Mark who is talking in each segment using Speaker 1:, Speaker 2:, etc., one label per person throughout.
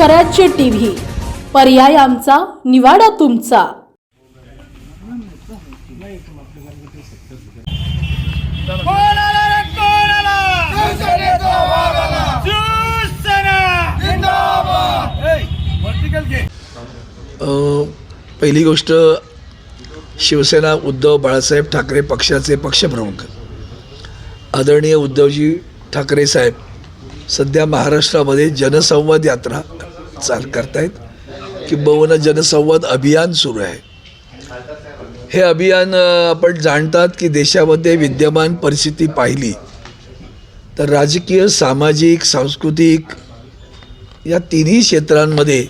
Speaker 1: स्वराज्य टीव्ही. पर्याय आमचा निवाडा तुमचा.
Speaker 2: पहिली गोष्ट शिवसेना उद्धव बाळासाहेब ठाकरे पक्षाचे पक्षप्रमुख. आदरणीय उद्धवजी ठाकरे साहेब सध्या महाराष्ट्रामध्ये जनसंवाद यात्रा चाल करतायत किंबहुना जनसंवाद अभियान सुरू आहे. हे अभियान आपण जाणतात की देशामध्ये विद्यमान परिस्थिती पाहिली तर राजकीय सामाजिक सांस्कृतिक या तिन्ही क्षेत्रांमध्ये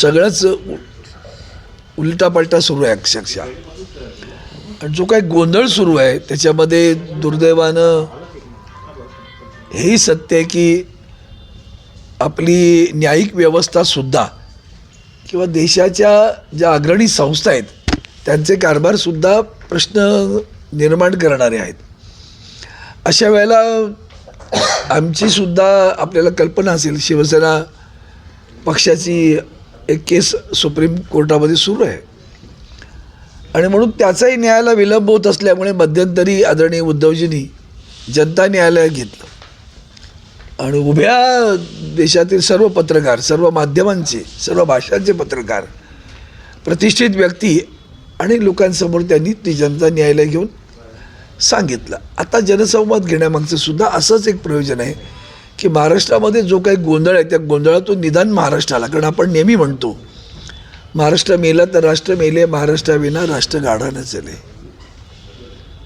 Speaker 2: सगळंच उलटापलटा सुरू आहे अक्षरशः. आणि जो काही गोंधळ सुरू आहे त्याच्यामध्ये दुर्दैवानं हेही सत्य आहे की आपली न्यायिक व्यवस्थासुद्धा किंवा देशाच्या ज्या अग्रणी संस्था आहेत त्यांचे कारभारसुद्धा प्रश्न निर्माण करणारे आहेत. अशा वेळेला आमचीसुद्धा आपल्याला कल्पना असेल शिवसेना पक्षाची एक केस सुप्रीम कोर्टामध्ये सुरू आहे. आणि म्हणून त्याचाही न्यायाला विलंब होत असल्यामुळे मध्यंतरी आदरणीय उद्धवजींनी जनता न्यायालयात घेतलं. आणि उभ्या देशातील सर्व पत्रकार सर्व माध्यमांचे सर्व भाषांचे पत्रकार प्रतिष्ठित व्यक्ती आणि लोकांसमोर त्यांनी ती जनता न्यायालय घेऊन सांगितलं. आता जनसंवाद घेण्यामागचं सुद्धा असंच एक प्रयोजन आहे की महाराष्ट्रामध्ये जो काही गोंधळ आहे त्या गोंधळातून निदान महाराष्ट्राला कारण आपण नेहमी म्हणतो महाराष्ट्र मेला तर राष्ट्र मेले महाराष्ट्राविना राष्ट्र गाढा नचले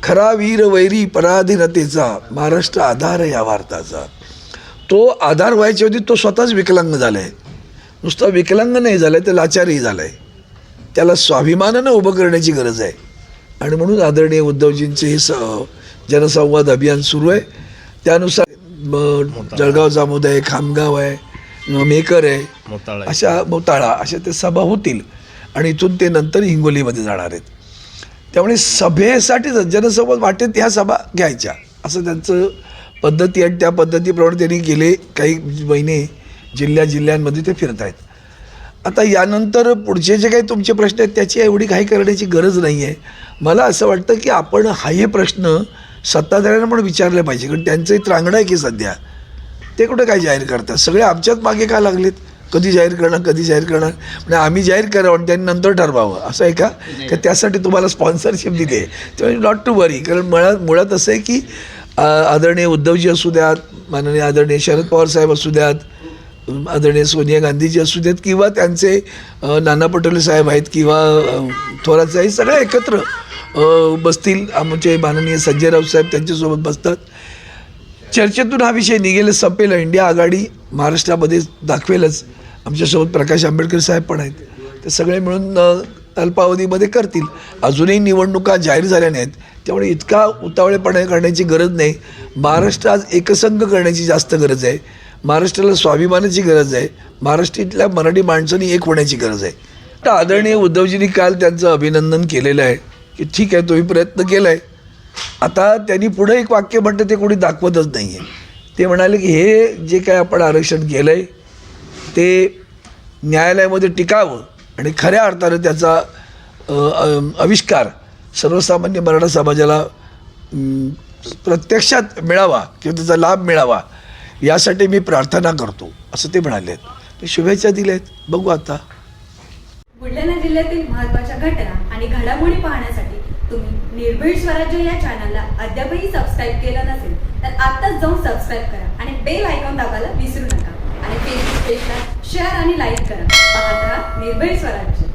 Speaker 2: खरा वीर वैरी पराधीनतेचा महाराष्ट्र आधार या भारताचा तो आधार व्हायच्या होती तो स्वतःच विकलांग झाला आहे नुसता विकलांग नाही झाला आहे तर लाचारही झाला आहे त्याला स्वाभिमानानं उभं करण्याची गरज आहे. आणि म्हणून आदरणीय उद्धवजींचे हे स जनसंवाद अभियान सुरू आहे. त्यानुसार जळगाव जामोद आहे खामगाव आहे मेकर आहे अशा मोताळा अशा ते सभा होतील. आणि इथून ते नंतर हिंगोलीमध्ये जाणार आहेत. त्यामुळे सभेसाठीच जनसंवाद वाटेत ह्या सभा घ्यायच्या असं त्यांचं पद्धती आणि त्या पद्धतीप्रमाणे त्यांनी गेले काही महिने जिल्ह्या जिल्ह्यांमध्ये ते फिरत आहेत. आता यानंतर पुढचे जे काही तुमचे प्रश्न आहेत त्याची एवढी काही करण्याची गरज नाही आहे. मला असं वाटतं की आपण हा हे प्रश्न सत्ताधाऱ्यांना पण विचारले पाहिजे कारण त्यांचंही त्रांगडं आहे की सध्या? ते कुठं काय जाहीर करतात? सगळे आमच्याच मागे का लागलेत? कधी जाहीर करणार कधी जाहीर करणार? म्हणजे आम्ही जाहीर करावं आणि त्यांनी नंतर ठरवावं असं आहे का? का त्यासाठी तुम्हाला स्पॉन्सरशिप दिली आहे. त्यामुळे नॉट टू वरी कारण मुळात मुळात असं आहे की आदरणीय उद्धवजी असू द्यात माननीय आदरणीय शरद पवार साहेब असू द्यात आदरणीय सोनिया गांधीजी असू देत किंवा त्यांचे नाना पटोले साहेब आहेत किंवा थोरात साहेब सगळे एकत्र बसतील. आमचे माननीय संजय राऊत साहेब त्यांच्यासोबत बसतात. चर्चेतून हा विषय निघेल संपेल. इंडिया आघाडी महाराष्ट्रामध्ये दाखवेलच. आमच्यासोबत प्रकाश आंबेडकर साहेब पण आहेत. ते सगळे मिळून अल्पावधीमध्ये करतील. अजूनही निवडणुका जाहीर झाल्या नाहीत. त्यामुळे इतका उतावळेपणा करण्याची गरज नाही. महाराष्ट्र आज एकसंघ करण्याची जास्त गरज आहे. महाराष्ट्राला स्वाभिमानाची गरज आहे. महाराष्ट्रातल्या मराठी माणसांनी एक होण्याची गरज आहे. तर आदरणीय उद्धवजींनी काल त्यांचं अभिनंदन केलेलं आहे की ठीक आहे तुम्ही प्रयत्न केला आहे आता त्यांनी पुढं एक वाक्य म्हटलं ते कोणी दाखवतच नाही आहे ते म्हणाले की हे जे काय आपण आरक्षण केलं आहे ते न्यायालयामध्ये टिकावं आणि खऱ्या अर्थानं त्याचा आविष्कार सर्वसामान्य मराठा समाजाला प्रत्यक्षात मिळावा किंवा त्याचा लाभ मिळावा यासाठी मी प्रार्थना करतो असं ते म्हणाले आहेत. शुभेच्छा दिल्या आहेत. बघू आता.
Speaker 3: बुलढाणा जिल्ह्यातील महत्त्वाच्या घटना आणि घडामोडी पाहण्यासाठी तुम्ही निर्भीड स्वराज्य या चॅनलला अद्यापही सबस्क्राईब केलं नसेल तर आत्ताच जाऊन सबस्क्राईब करा आणि बेल आयकॉन दाबायला विसरू नका. आणि फेसबुक पेजला शेअर आणि लाईक करा. पाहत राहा निर्भीड स्वराज्य.